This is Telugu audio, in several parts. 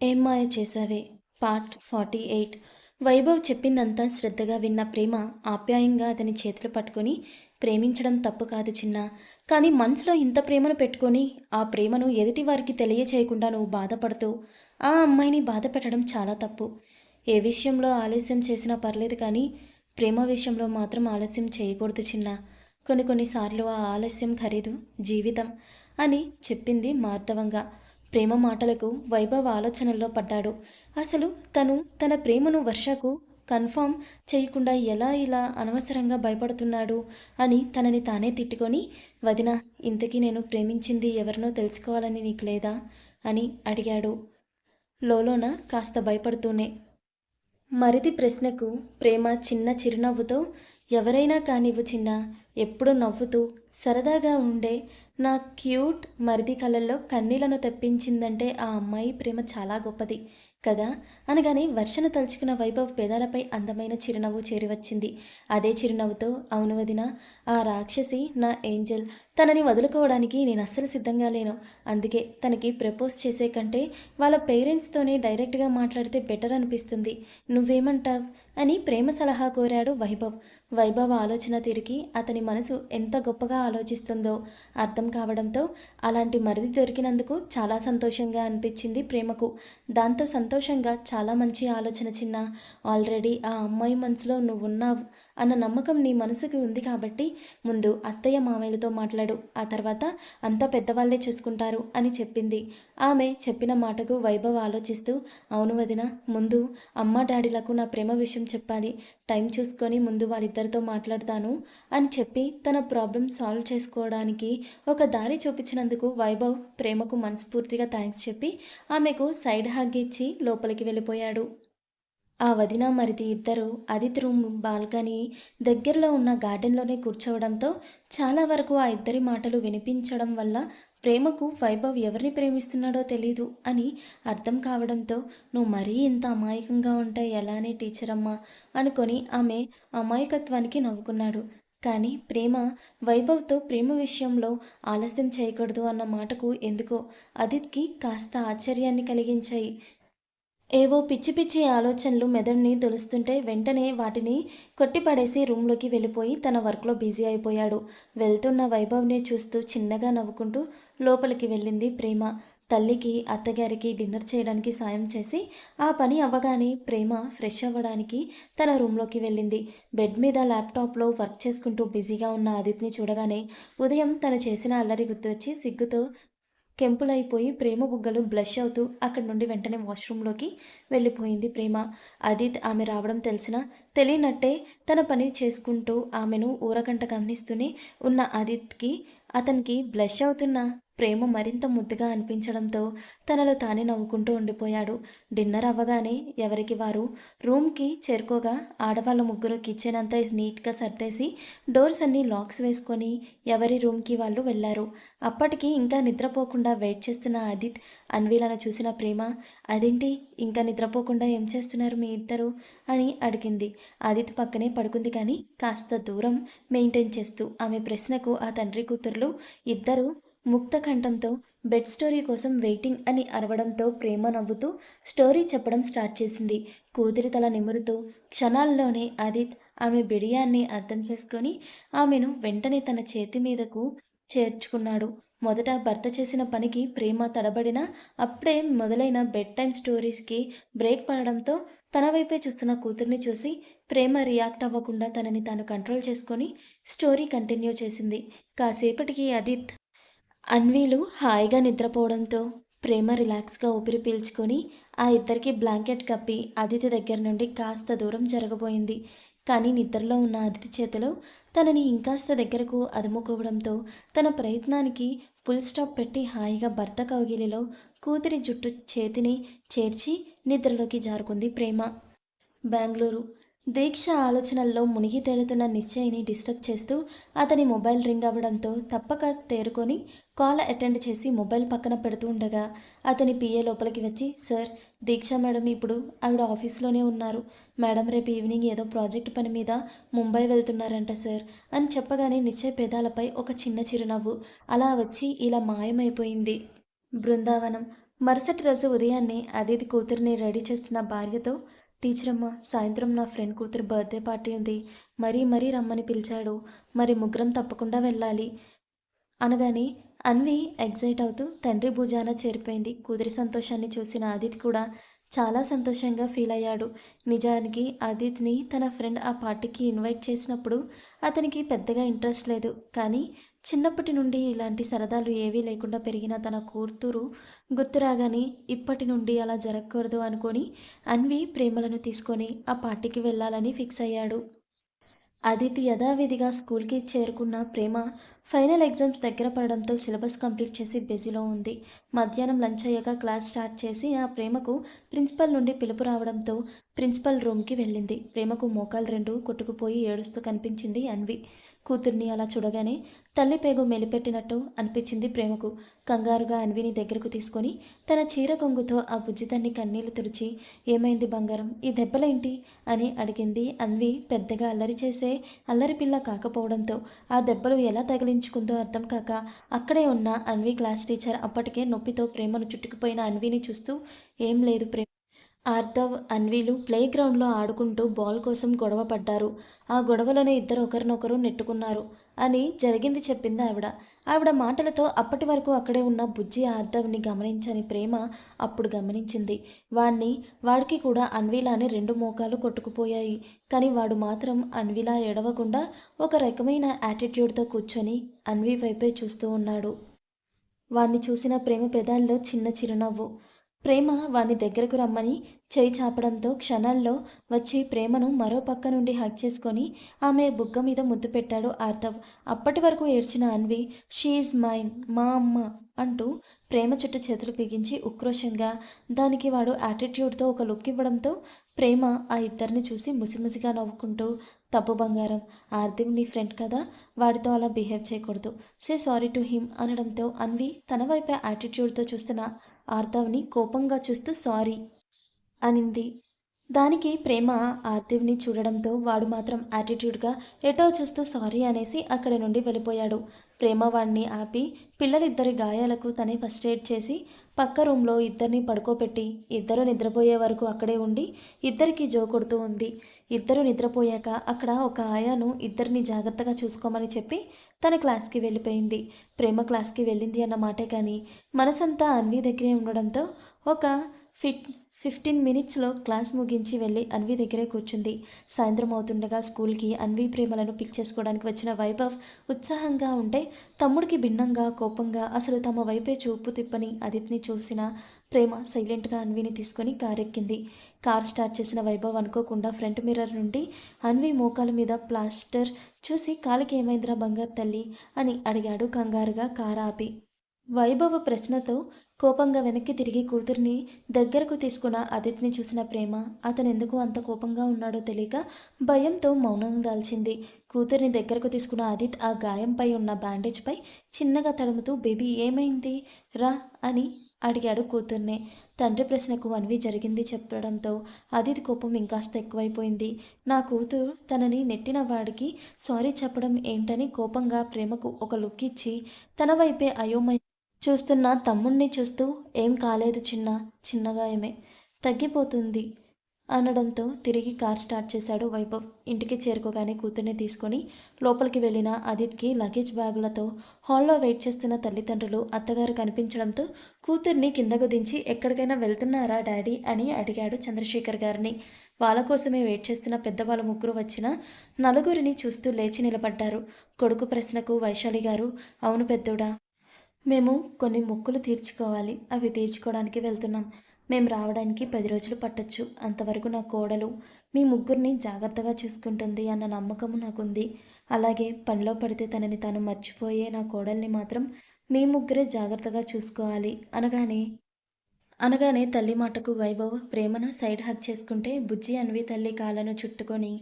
ఏం మాయ Chesave? Part forty eight. Vaibhav చెప్పిందంతా శ్రద్ధగా విన్న ప్రేమ ఆప్యాయంగా అతని చేతులు పట్టుకొని ప్రేమించడం తప్పు కాదు చిన్న. కానీ మనసులో ఇంత ప్రేమను పెట్టుకొని ఆ ప్రేమను ఎదుటి వారికి తెలియచేయకుండా నువ్వు బాధపడుతూ ఆ అమ్మాయిని బాధ పెట్టడం చాలా తప్పు. ఏ విషయంలో ఆలస్యం చేసినా పర్లేదు కానీ ప్రేమ విషయంలో మాత్రం ఆలస్యం చేయకూడదు చిన్న. కొన్ని కొన్నిసార్లు ఆ ఆలస్యం ఖరీదు జీవితం అని చెప్పింది మార్ధవంగా ప్రేమ మాటలకు వైభవ ఆలోచనల్లో పడ్డాడు. అసలు తను తన ప్రేమను వర్షకు కన్ఫామ్ చేయకుండా ఎలా ఇలా అనవసరంగా భయపడుతున్నాడు అని తనని తానే తిట్టుకొని వదిన ఇంతకీ నేను ప్రేమించింది ఎవరినో తెలుసుకోవాలని నీకు లేదా? అని అడిగాడు. లోలోన కాస్త భయపడుతూనే మరిది ప్రశ్నకు ప్రేమ చిన్న చిరునవ్వుతో ఎవరైనా కానివ్వు చిన్న ఎప్పుడూ నవ్వుతూ సరదాగా ఉండే నా క్యూట్ మరిది కళ్ళల్లో కన్నీళ్ళను తెప్పించిందంటే ఆ అమ్మాయి ప్రేమ చాలా గొప్పది కదా? అనగానే వర్షను తలుచుకున్న వైభవ్ పేదాలపై అందమైన చిరునవ్వు చేరివచ్చింది. అదే చిరునవ్వుతో అవును వదిన ఆ రాక్షసి నా ఏంజల్. తనని వదులుకోవడానికి నేను అస్సలు సిద్ధంగా లేను. అందుకే తనకి ప్రపోజ్ చేసే కంటే వాళ్ళ పేరెంట్స్తోనే డైరెక్ట్గా మాట్లాడితే బెటర్ అనిపిస్తుంది. నువ్వేమంటావ్? అని ప్రేమ సలహా కోరాడు వైభవ్. వైభవ్ ఆలోచన తిరిగి అతని మనసు ఎంత గొప్పగా ఆలోచిస్తుందో అర్థం కావడంతో అలాంటి మరిది దొరికినందుకు చాలా సంతోషంగా అనిపించింది ప్రేమకు. దాంతో సంతోషంగా చాలా మంచి ఆలోచన చిన్న. ఆల్రెడీ ఆ అమ్మాయి మనసులో నువ్వు ఉన్నావు అన్న నమ్మకం నీ మనసుకి ఉంది కాబట్టి ముందు అత్తయ్య మామయ్యలతో మాట్లాడు. ఆ తర్వాత అంతా పెద్దవాళ్ళే చూసుకుంటారు అని చెప్పింది. ఆమె చెప్పిన మాటకు వైభవ్ ఆలోచిస్తూ అవును వదిన ముందు అమ్మ డాడీలకు నా ప్రేమ విషయం చెప్పాలి. టైం చూసుకొని ముందు వాళ్ళిద్దరితో మాట్లాడతాను అని చెప్పి తన ప్రాబ్లం సాల్వ్ చేసుకోవడానికి ఒక దారి చూపించినందుకు వైభవ్ ప్రేమకు మనస్ఫూర్తిగా థ్యాంక్స్ చెప్పి ఆమెకు సైడ్ హగ్ ఇచ్చి లోపలికి వెళ్ళిపోయాడు. ఆ వదిన మరిది ఇద్దరు అదితి రూమ్ బాల్కనీ దగ్గరలో ఉన్న గార్డెన్లోనే కూర్చోవడంతో చాలా వరకు ఆ ఇద్దరి మాటలు వినిపించడం వల్ల ప్రేమకు వైభవ్ ఎవరిని ప్రేమిస్తున్నాడో తెలీదు అని అర్థం కావడంతో నువ్వు మరీ ఇంత అమాయకంగా ఉంటే ఎలానే టీచర్ అమ్మా అనుకొని ఆమె అమాయకత్వానికి నవ్వుకున్నాడు. కానీ ప్రేమ వైభవ్తో ప్రేమ విషయంలో ఆలస్యం చేయకూడదు అన్న మాటకు ఎందుకో అదిత్కి కాస్త ఆశ్చర్యాన్ని కలిగించాయి. ఏవో పిచ్చి పిచ్చి ఆలోచనలు మెదడుని తొలుస్తుంటే వెంటనే వాటిని కొట్టిపడేసి రూమ్లోకి వెళ్ళిపోయి తన వర్క్లో బిజీ అయిపోయాడు. వెళ్తున్న వైభవ్ని చూస్తూ చిన్నగా నవ్వుకుంటూ లోపలికి వెళ్ళింది ప్రేమ. తల్లికి అత్తగారికి డిన్నర్ చేయడానికి సాయం చేసి ఆ పని అవ్వగానే ప్రేమ ఫ్రెష్ అవ్వడానికి తన రూమ్లోకి వెళ్ళింది. బెడ్ మీద ల్యాప్టాప్లో వర్క్ చేసుకుంటూ బిజీగా ఉన్న ఆదిత్ని చూడగానే ఉదయం తను చేసిన అల్లరి గుర్తొచ్చి సిగ్గుతో కెంపులైపోయి ప్రేమ బుగ్గలు బ్లష్ అవుతూ అక్కడి నుండి వెంటనే వాష్రూమ్లోకి వెళ్ళిపోయింది ప్రేమ. అదిత్ ఆమె రావడం తెలిసిన తెలియనట్టే తన పని చేసుకుంటూ ఆమెను ఊరగంట గమనిస్తూనే ఉన్న అదిత్కి అతనికి బ్లష్ అవుతున్న ప్రేమ మరింత ముద్దుగా అనిపించడంతో తనలో తానే నవ్వుకుంటూ ఉండిపోయాడు. డిన్నర్ అవ్వగానే ఎవరికి వారు? రూమ్కి చేరుకోగా ఆడవాళ్ళ ముగ్గురు కిచెన్ అంతా నీట్గా సర్దేసి డోర్స్ అన్నీ లాక్స్ వేసుకొని ఎవరి రూమ్కి వాళ్ళు వెళ్ళారు. అప్పటికి ఇంకా నిద్రపోకుండా వెయిట్ చేస్తున్న అదిత్ అన్వీలను చూసిన ప్రేమ అదేంటి? ఇంకా నిద్రపోకుండా ఏం చేస్తున్నారు మీ ఇద్దరు? అని అడిగింది. ఆదిత్ పక్కనే పడుకుంది కానీ కాస్త దూరం మెయింటైన్ చేస్తూ ఆమె ప్రశ్నకు ఆ తండ్రి కూతుర్లు ఇద్దరు ముక్త కంఠంతో బెడ్ స్టోరీ కోసం వెయిటింగ్ అని అరవడంతో ప్రేమ నవ్వుతూ స్టోరీ చెప్పడం స్టార్ట్ చేసింది. కూతురి తల నిమురుతూ క్షణాల్లోనే ఆదిత్ ఆమె బిడియాన్ని అర్థం చేసుకొని ఆమెను వెంటనే తన చేతి మీదకు చేర్చుకున్నాడు. మొదట భర్త చేసిన పనికి ప్రేమ తడబడిన అప్పుడే మొదలైన బెడ్ టైం స్టోరీస్కి బ్రేక్ పడడంతో తన వైపే చూస్తున్న కూతుర్ని చూసి ప్రేమ రియాక్ట్ అవ్వకుండా తనని తాను కంట్రోల్ చేసుకొని స్టోరీ కంటిన్యూ చేసింది. కాసేపటికి అదిత్ అన్వీలు హాయిగా నిద్రపోవడంతో ప్రేమ రిలాక్స్గా ఊపిరి పీల్చుకొని ఆ ఇద్దరికి బ్లాంకెట్ కప్పి అదితి దగ్గర నుండి కాస్త దూరం జరగబోయింది. కానీ నిద్రలో ఉన్న అదితి చేతిలో తనని ఇంకాస్త దగ్గరకు అదుముకోవడంతో తన ప్రయత్నానికి ఫుల్ స్టాప్ పెట్టి హాయిగా భర్త కౌగిలిలో కూతురి జుట్టు చేతిని చేర్చి నిద్రలోకి జారుకుంది ప్రేమ. బెంగళూరు దీక్ష ఆలోచనల్లో మునిగి తేలుతున్న నిశ్చయిని డిస్టర్బ్ చేస్తూ అతని మొబైల్ రింగ్ అవ్వడంతో తప్పక తేరుకొని కాల్ అటెండ్ చేసి మొబైల్ పక్కన పెడుతూ ఉండగా అతని పిఏ లోపలికి వచ్చి సార్ దీక్ష మేడం ఇప్పుడు ఆవిడ ఆఫీస్లోనే ఉన్నారు. మేడం రేపు ఈవినింగ్ ఏదో ప్రాజెక్ట్ పని మీద ముంబై వెళ్తున్నారంట సార్ అని చెప్పగానే నిశ్చయ పేదాలపై ఒక చిన్న చిరునవ్వు అలా వచ్చి ఇలా మాయమైపోయింది. బృందావనం. మరుసటి రోజు ఉదయాన్నే అదితి కూతురిని రెడీ చేస్తున్న భార్యతో టీచర్ అమ్మ సాయంత్రం నా ఫ్రెండ్ కూతురు బర్త్డే పార్టీ ఉంది. మరీ మరీ రమ్మని పిలిచాడు. మరి ముగ్గురం తప్పకుండా వెళ్ళాలి. అనగానే అన్వి ఎగ్జైట్ అవుతూ తండ్రి భుజాన చేరిపోయింది. కూతురి సంతోషాన్ని చూసిన ఆదిత్ కూడా చాలా సంతోషంగా ఫీల్ అయ్యాడు. నిజానికి ఆదిత్ని తన ఫ్రెండ్ ఆ పార్టీకి ఇన్వైట్ చేసినప్పుడు అతనికి పెద్దగా ఇంట్రెస్ట్ లేదు. కానీ చిన్నప్పటి నుండి ఇలాంటి సరదాలు ఏవీ లేకుండా పెరిగిన తన కూతురు గుర్తురాగానే ఇప్పటి నుండి అలా జరగకూడదు అనుకొని అన్వి ప్రేమలను తీసుకొని ఆ పార్టీకి వెళ్ళాలని ఫిక్స్ అయ్యాడు. అదితి యథావిధిగా స్కూల్కి చేరుకున్న ప్రేమ ఫైనల్ ఎగ్జామ్స్ దగ్గర పడడంతో సిలబస్ కంప్లీట్ చేసి బిజీలో ఉంది. మధ్యాహ్నం లంచ్ అయ్యాక క్లాస్ స్టార్ట్ చేసి ఆ ప్రేమకు ప్రిన్సిపల్ నుండి పిలుపు రావడంతో ప్రిన్సిపల్ రూమ్కి వెళ్ళింది. ప్రేమకు మోకాలు రెండు కొట్టుకుపోయి ఏడుస్తూ కనిపించింది అన్వి. కూతుర్ని అలా చూడగానే తల్లి పేగు మెలిపెట్టినట్టు అనిపించింది ప్రేమకు. కంగారుగా అన్విని దగ్గరకు తీసుకొని తన చీర కొంగుతో ఆ బుజ్జితన్ని కన్నీళ్ళు తుడిచి ఏమైంది బంగారం? ఈ దెబ్బలేంటి? అని అడిగింది అన్వి పెద్దగా అల్లరి చేసే అల్లరి పిల్ల కాకపోవడంతో. ఆ దెబ్బలు ఎలా తగిలించుకుందో అర్థం కాక అక్కడే ఉన్న అన్వి క్లాస్ టీచర్ అప్పటికే నొప్పితో ప్రేమను చుట్టుకుపోయిన అన్విని చూస్తూ ఏం లేదు ప్రేమ ఆర్థవ్ అన్వీలు ప్లే గ్రౌండ్లో ఆడుకుంటూ బాల్ కోసం గొడవ పడ్డారు. ఆ గొడవలోనే ఇద్దరు ఒకరినొకరు నెట్టుకున్నారు అని జరిగింది చెప్పింది ఆవిడ. ఆవిడ మాటలతో అప్పటి వరకు అక్కడే ఉన్న బుజ్జి ఆర్ధవ్ని గమనించని ప్రేమ అప్పుడు గమనించింది. వాణ్ణి వాడికి కూడా అన్విలాని రెండు మోకాలు కొట్టుకుపోయాయి. కానీ వాడు మాత్రం అన్విలా ఎడవకుండా ఒక రకమైన యాటిట్యూడ్తో కూర్చొని అన్వి వైపే చూస్తూ ఉన్నాడు. వాణ్ణి చూసిన ప్రేమ పెదాల్లో చిన్న చిరునవ్వు. ప్రేమ వాణ్ణి దగ్గరకు రమ్మని చేయి చాపడంతో క్షణాల్లో వచ్చి ప్రేమను మరో పక్క నుండి హక్ చేసుకొని ఆమె బుగ్గ మీద ముద్దు పెట్టాడు ఆర్తవ్. అప్పటి వరకు ఏడ్చిన అన్వి షీఈ్ మైన్ మా అమ్మ అంటూ ప్రేమ చుట్టూ చేతులు బిగించి ఉక్రోషంగా దానికి వాడు యాటిట్యూడ్తో ఒక లుక్ ఇవ్వడంతో ప్రేమ ఆ ఇద్దరిని చూసి ముసిముసిగా నవ్వుకుంటూ తప్పు బంగారం ఆర్దివ్ నీ ఫ్రెండ్ కదా వాడితో అలా బిహేవ్ చేయకూడదు సే సారీ టు హిమ్ అనడంతో అన్వి తన వైపే యాటిట్యూడ్తో చూస్తున్న ఆర్తవ్ని కోపంగా చూస్తూ సారీ అనింది. దానికి ప్రేమ ఆర్టివ్ని చూడడంతో వాడు మాత్రం యాటిట్యూడ్గా ఎటో చూస్తూ సారీ అనేసి అక్కడి నుండి వెళ్ళిపోయాడు. ప్రేమ వాడిని ఆపి పిల్లలిద్దరి గాయాలకు తనే ఫస్ట్ ఎయిడ్ చేసి పక్క రూమ్లో ఇద్దరిని పడుకోబెట్టి ఇద్దరు నిద్రపోయే వరకు అక్కడే ఉండి ఇద్దరికి జో కొడుతూ ఉంది. ఇద్దరు నిద్రపోయాక అక్కడ ఒక ఆయాను ఇద్దరిని జాగ్రత్తగా చూసుకోమని చెప్పి తన క్లాస్కి వెళ్ళిపోయింది. ప్రేమ క్లాస్కి వెళ్ళింది అన్న మాటే కానీ మనసంతా అన్వి దగ్గరే ఉండడంతో ఒక ఫిట్ ఫిఫ్టీన్ మినిట్స్లో క్లాస్ ముగించి వెళ్ళి అన్వి దగ్గరే కూర్చుంది. సాయంత్రం అవుతుండగా స్కూల్కి అన్వి ప్రేమలను పిక్ చేసుకోవడానికి వచ్చిన వైభవ్ ఉత్సాహంగా ఉంటే తమ్ముడికి భిన్నంగా కోపంగా అసలు తమ వైపే చూపు తిప్పని అదితిని చూసిన ప్రేమ సైలెంట్గా అన్విని తీసుకొని కారెక్కింది. కార్ స్టార్ట్ చేసిన వైభవ్ అనుకోకుండా ఫ్రంట్ మిర్రర్ నుండి అన్వి మోకాల మీద ప్లాస్టర్ చూసి కాలికి ఏమైందిరా బంగారు తల్లి అని అడిగాడు కంగారుగా కార్ ఆపి. వైభవ ప్రశ్నతో కోపంగా వెనక్కి తిరిగి కూతుర్ని దగ్గరకు తీసుకున్న అదిత్ని చూసిన ప్రేమ అతను ఎందుకు అంత కోపంగా ఉన్నాడో తెలియక భయంతో మౌనం దాల్చింది. కూతుర్ని దగ్గరకు తీసుకున్న ఆదిత్ ఆ గాయంపై ఉన్న బ్యాండేజ్పై చిన్నగా తడుముతూ బేబీ ఏమైంది? రా అని అడిగాడు కూతుర్నే. తండ్రి ప్రశ్నకు అన్వి జరిగింది చెప్పడంతో అదిత్ కోపం ఇంకాస్త ఎక్కువైపోయింది. నా కూతురు తనని నెట్టిన వాడికి సారీ చెప్పడం ఏంటని కోపంగా ప్రేమకు ఒక లుక్ ఇచ్చి తన వైపే అయోమయ చూస్తున్న తమ్ముణ్ణి చూస్తూ ఏం కాలేదు చిన్న చిన్నగాయమే తగ్గిపోతుంది అనడంతో తిరిగి కార్ స్టార్ట్ చేశాడు వైభవ్. ఇంటికి చేరుకోగానే కూతుర్ని తీసుకొని లోపలికి వెళ్ళిన అదిత్కి లగేజ్ బ్యాగులతో హాల్లో వెయిట్ చేస్తున్న తల్లిదండ్రులు అత్తగారు కనిపించడంతో కూతుర్ని కిందకు దించి ఎక్కడికైనా వెళ్తున్నారా డాడీ? అని అడిగాడు చంద్రశేఖర్ గారిని. వాళ్ళ కోసమే వెయిట్ చేస్తున్న పెద్దవాళ్ళ ముగ్గురు వచ్చిన నలుగురిని చూస్తూ లేచి నిలబడ్డారు. కొడుకు ప్రశ్నకు వైశాలి గారు అవును పెద్దోడా మేము కొన్ని మొక్కులు తీర్చుకోవాలి. అవి తీర్చుకోవడానికి వెళ్తున్నాం. మేము రావడానికి పది రోజులు పట్టొచ్చు. అంతవరకు నా కోడలు మీ ముగ్గురిని జాగ్రత్తగా చూసుకుంటుంది అన్న నమ్మకము నాకుంది. అలాగే పనిలో పడితే తనని తాను మర్చిపోయే నా కోడల్ని మాత్రం మీ ముగ్గురే జాగ్రత్తగా చూసుకోవాలి. అనగానే అనగానే తల్లి మాటకు వైభవ్ ప్రేమను సైడ్ హక్ చేసుకుంటే బుజ్జి అన్వి తల్లి కాళ్ళను చుట్టుకొని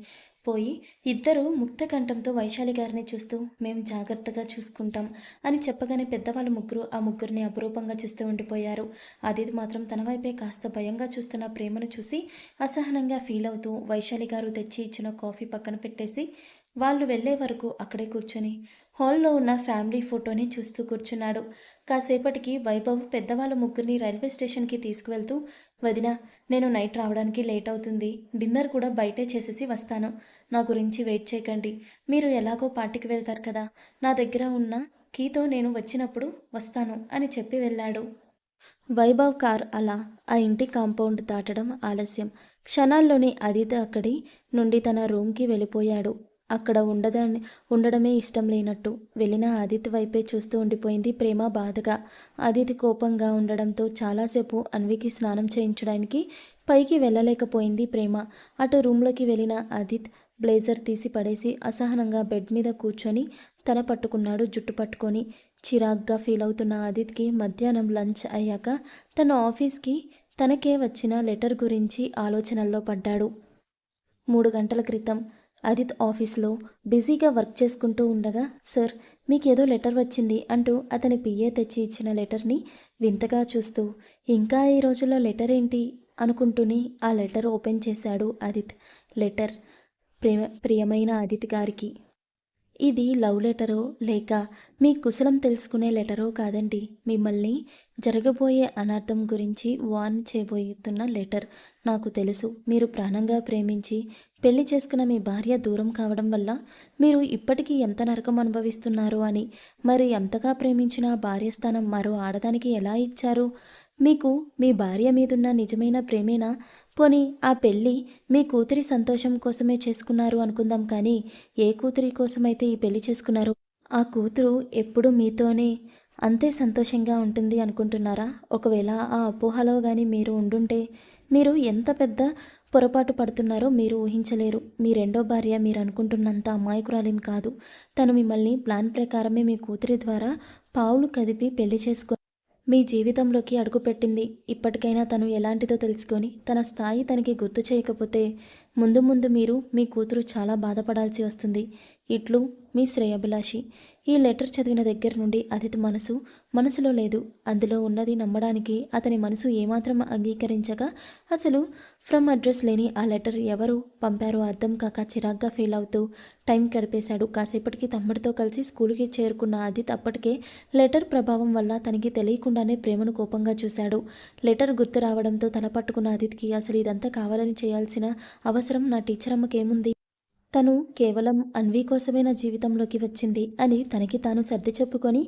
పోయి ఇద్దరు ముక్త కంఠంతో వైశాలి గారిని చూస్తూ మేము జాగ్రత్తగా చూసుకుంటాం అని చెప్పగానే పెద్దవాళ్ళు ముగ్గురు ఆ ముగ్గురిని అపురూపంగా చూస్తూ ఉండిపోయారు. ఆదితి మాత్రం తన వైపే కాస్త భయంగా చూస్తున్న ప్రేమను చూసి అసహనంగా ఫీల్ అవుతూ వైశాలి గారు తెచ్చి ఇచ్చిన కాఫీ పక్కన పెట్టేసి వాళ్ళు వెళ్ళే వరకు అక్కడే కూర్చొని హాల్లో ఉన్న ఫ్యామిలీ ఫోటోని చూస్తూ కూర్చున్నాడు. కాసేపటికి వైభవ్ పెద్దవాళ్ళ ముగ్గురిని రైల్వే స్టేషన్కి తీసుకువెళ్తూ వదిన నేను నైట్ రావడానికి లేట్ అవుతుంది. డిన్నర్ కూడా బయటే చేసేసి వస్తాను. నా గురించి వెయిట్ చేయకండి. మీరు ఎలాగో పార్టీకి వెళ్తారు కదా. నా దగ్గర ఉన్న కీతో నేను వచ్చినప్పుడు వస్తాను అని చెప్పి వెళ్ళాడు. వైభవ్ కార్ అలా ఆ ఇంటి కాంపౌండ్ దాటడం ఆలస్యం. క్షణాల్లోనే అదిత అక్కడి నుండి తన రూమ్కి వెళ్ళిపోయాడు. అక్కడ ఉండదని ఉండడమే ఇష్టం లేనట్టు. వెళ్ళిన ఆదిత్ వైపే చూస్తూ ఉండిపోయింది ప్రేమ బాధగా. ఆదిత్య కోపంగా ఉండడంతో చాలాసేపు అన్వికి స్నానం చేయించడానికి పైకి వెళ్ళలేకపోయింది ప్రేమ. అటు రూమ్లోకి వెళ్ళిన ఆదిత్ బ్లేజర్ తీసి పడేసి అసహనంగా బెడ్ మీద కూర్చొని తల పట్టుకున్నాడు జుట్టు పట్టుకొని. చిరాగ్గా ఫీల్ అవుతున్న ఆదిత్కి మధ్యాహ్నం లంచ్ అయ్యాక తన ఆఫీస్కి తనకే వచ్చిన లెటర్ గురించి ఆలోచనల్లో పడ్డాడు. మూడు గంటల క్రితం అదిత్ ఆఫీస్లో బిజీగా వర్క్ చేసుకుంటూ ఉండగా సార్ మీకేదో లెటర్ వచ్చింది అంటూ అతని పిఏ తెచ్చి ఇచ్చిన లెటర్ని వింతగా చూస్తూ ఇంకా ఈ రోజుల్లో లెటర్ ఏంటి? అనుకుంటూనే ఆ లెటర్ ఓపెన్ చేశాడు అదిత్. లెటర్ ప్రేమ ప్రియమైన అదిత్ గారికి. ఇది లవ్ లెటరో లేక మీ కుశలం తెలుసుకునే లెటరో కాదండి. మిమ్మల్ని జరగబోయే అనర్థం గురించి వార్న్ చేయబోతున్న లెటర్. నాకు తెలుసు. మీరు ప్రాణంగా ప్రేమించి పెళ్ళి చేసుకున్న మీ భార్య దూరం కావడం వల్ల మీరు ఇప్పటికీ ఎంత నరకం అనుభవిస్తున్నారు అని మరి ఎంతగా ప్రేమించిన భార్య స్థానం మరో ఆడదానికి ఎలా ఇచ్చారు? మీకు మీ భార్య మీదున్న నిజమైన ప్రేమేనా? పోనీ ఆ పెళ్ళి మీ కూతురి సంతోషం కోసమే చేసుకున్నారు అనుకుందాం కానీ ఏ కూతురి కోసమైతే ఈ పెళ్ళి చేసుకున్నారు ఆ కూతురు ఎప్పుడు మీతోనే అంతే సంతోషంగా ఉంటుంది అనుకుంటున్నారా? ఒకవేళ ఆ అపోహలో కానీ మీరు ఉండుంటే మీరు ఎంత పెద్ద పొరపాటు పడుతున్నారో మీరు ఊహించలేరు. మీ రెండో భార్య మీరు అనుకుంటున్నంత అమాయకురాలేం కాదు. తను మిమ్మల్ని ప్లాన్ ప్రకారమే మీ కూతురి ద్వారా పావులు కదిపి పెళ్ళి చేసుకు మీ జీవితంలోకి అడుగుపెట్టింది. ఇప్పటికైనా తను ఎలాంటిదో తెలుసుకొని తన స్థాయి తనకి గుర్తు చేయకపోతే ముందు ముందు మీరు మీ కూతురు చాలా బాధపడాల్సి వస్తుంది. ఇట్లు మీ శ్రేయభిలాషి. ఈ లెటర్ చదివిన దగ్గర నుండి అదితి మనసు మనసులో లేదు. అందులో ఉన్నది నమ్మడానికి అతని మనసు ఏమాత్రం అంగీకరించగా అసలు ఫ్రమ్ అడ్రస్ లేని ఆ లెటర్ ఎవరు పంపారో అర్థం కాక చిరాగ్గా ఫీల్ అవుతూ టైం గడిపేశాడు. కాసేపటికి తమ్ముడితో కలిసి స్కూల్కి చేరుకున్న అదిత్ అప్పటికే లెటర్ ప్రభావం వల్ల తనకి తెలియకుండానే ప్రేమను కోపంగా చూశాడు. లెటర్ గుర్తు రావడంతో తల పట్టుకున్న అదిత్కి అసలు ఇదంతా కావాలని చేయాల్సిన అవసరం నా టీచర్ అమ్మకేముంది? తను కేవలం అన్వి కోసమే నా జీవితంలోకి వచ్చింది అని తనకి తాను సర్ది చెప్పుకొని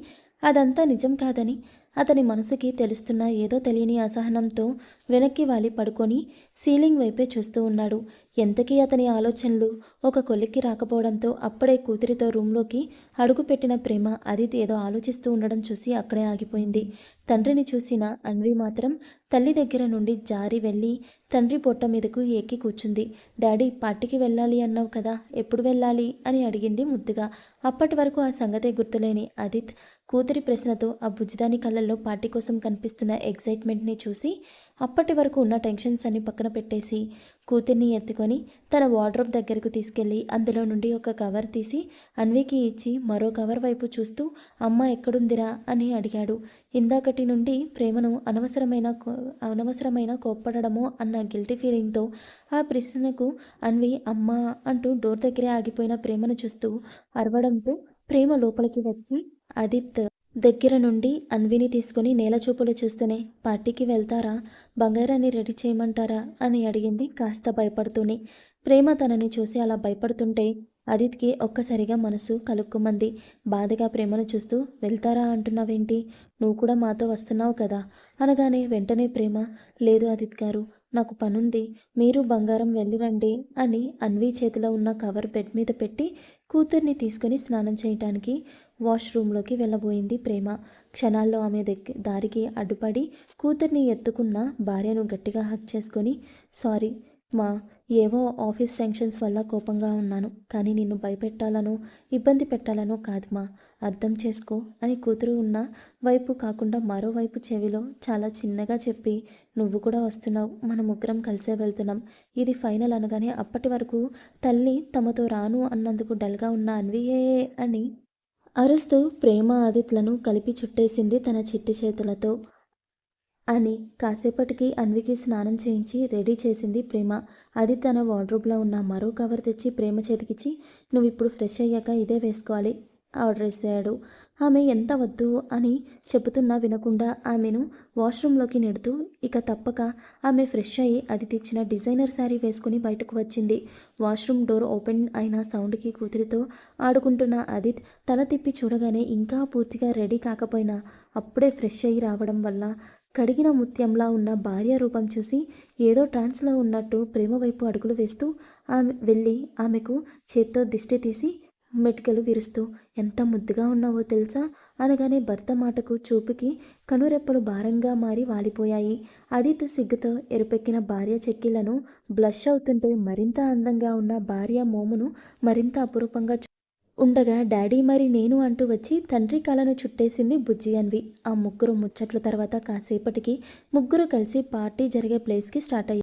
అదంతా నిజం కాదని అతని మనసుకి తెలుస్తున్న ఏదో తెలియని అసహనంతో వెనక్కి వాలి పడుకొని సీలింగ్ వైపే చూస్తూ ఉన్నాడు. ఎంతకీ అతని ఆలోచనలు ఒక కొలిక్కి రాకపోవడంతో అప్పుడే కూతురితో రూమ్లోకి అడుగుపెట్టిన ప్రేమ అదిత్ ఏదో ఆలోచిస్తూ ఉండడం చూసి అక్కడే ఆగిపోయింది. తండ్రిని చూసిన అన్వి మాత్రం తల్లి దగ్గర నుండి జారి వెళ్ళి తండ్రి పొట్ట మీదకు ఎక్కి కూర్చుంది. డాడీ పార్టీకి వెళ్ళాలి అన్నావు కదా ఎప్పుడు వెళ్ళాలి? అని అడిగింది ముద్దుగా. అప్పటి వరకు ఆ సంగతే గుర్తులేని అదిత్ కూతురి ప్రశ్నతో ఆ బుజ్జిదాని కళ్ళల్లో పార్టీ కోసం కనిపిస్తున్న ఎగ్జైట్మెంట్ని చూసి అప్పటి వరకు ఉన్న టెన్షన్స్ అన్ని పక్కన పెట్టేసి కూతుర్ని ఎత్తుకొని తన వార్డ్రోబ్ దగ్గరకు తీసుకెళ్ళి అందులో నుండి ఒక కవర్ తీసి అన్వికి ఇచ్చి మరో కవర్ వైపు చూస్తూ అమ్మ ఎక్కడుందిరా? అని అడిగాడు. ఇందాకటి నుండి ప్రేమను అనవసరమైన కో- అనవసరమైన కోప్పడము అన్న గిల్టీ ఫీలింగ్తో ఆ ప్రశ్నకు అన్వి అమ్మ అంటూ డోర్ దగ్గరే ఆగిపోయిన ప్రేమను చూస్తూ అరవడంతో ప్రేమ లోపలికి వచ్చి అదిత్ దగ్గర నుండి అన్విని తీసుకొని నేల చూపులు చూస్తూనే పార్టీకి వెళ్తారా? బంగారాన్ని రెడీ చేయమంటారా? అని అడిగింది కాస్త భయపడుతూనే. ప్రేమ తనని చూసి అలా భయపడుతుంటే అదిత్కి ఒక్కసారిగా మనసు కలుక్కుమంది. బాధగా ప్రేమను చూస్తూ వెళ్తారా అంటున్నావేంటి? నువ్వు కూడా మాతో వస్తున్నావు కదా? అనగానే వెంటనే ప్రేమ లేదు అదిత్ గారు నాకు పనుంది. మీరు బంగారం వెళ్ళిరండి అని అన్వి చేతిలో ఉన్న కవర్ బెడ్ మీద పెట్టి కూతుర్ని తీసుకొని స్నానం చేయటానికి వాష్రూమ్లోకి వెళ్ళబోయింది ప్రేమ. క్షణాల్లో ఆమె దగ్గర దారికి అడ్డుపడి కూతుర్ని ఎత్తుకున్న భార్యను గట్టిగా హక్ చేసుకొని సారీ మా ఏవో ఆఫీస్ టెన్షన్స్ వల్ల కోపంగా ఉన్నాను. కానీ నిన్ను భయపెట్టాలనో ఇబ్బంది పెట్టాలనో కాదు మా. అర్థం చేసుకో అని కూతురు ఉన్న వైపు కాకుండా మరోవైపు చెవిలో చాలా చిన్నగా చెప్పి నువ్వు కూడా వస్తున్నావు. మన ముగ్గురం కలిసే వెళ్తున్నాం. ఇది ఫైనల్ అనగానే అప్పటి వరకు తల్లి తమతో రాను అన్నందుకు డల్గా ఉన్న అన్వియే అని అరుస్తూ ప్రేమ ఆదిత్లను కలిపి చుట్టేసింది తన చిట్టి చేతులతో. అని కాసేపటికి అన్వికి స్నానం చేయించి రెడీ చేసింది ప్రేమ. అది తన వార్డ్రోబ్లో ఉన్న మరో కవర్ తెచ్చి ప్రేమ చేతికిచ్చి నువ్వు ఇప్పుడు ఫ్రెష్ అయ్యాక ఇదే వేసుకోవాలి. ఆర్డర్ చేశాడు. ఆమె ఎంత వద్దు అని చెబుతున్నా వినకుండా ఆమెను వాష్రూమ్లోకి నెడుతూ ఇక తప్పక. ఆమె ఫ్రెష్ అయ్యి అది తెచ్చిన డిజైనర్ శారీ వేసుకుని బయటకు వచ్చింది. వాష్రూమ్ డోర్ ఓపెన్ అయిన సౌండ్కి కూతురితో ఆడుకుంటున్న అదిత్ తల తిప్పి చూడగానే ఇంకా పూర్తిగా రెడీ కాకపోయినా అప్పుడే ఫ్రెష్ అయ్యి రావడం వల్ల కడిగిన ముత్యంలా ఉన్న భార్య రూపం చూసి ఏదో ట్రాన్స్లో ఉన్నట్టు ప్రేమ వైపు అడుగులు వేస్తూ ఆమె వెళ్ళి ఆమెకు చేత్తో దిష్టి తీసి మెటికలు విరుస్తూ ఎంత ముద్దుగా ఉన్నావో తెలుసా? అనగానే భర్త మాటకు చూపుకి కనురెప్పలు భారంగా మారి వాలిపోయాయి. అదిత్ సిగ్గుతో ఎరుపెక్కిన భార్య చెక్కిలను బ్లష్ అవుతుంటే మరింత అందంగా ఉన్న భార్య మోమును మరింత అపురూపంగా ఉండగా డాడీ మరి నేను అంటూ వచ్చి తండ్రి కళను చుట్టేసింది బుజ్జి అన్వి. ఆ ముగ్గురు ముచ్చట్ల తర్వాత కాసేపటికి ముగ్గురు కలిసి పార్టీ జరిగే ప్లేస్కి స్టార్ట్ అయ్యారు.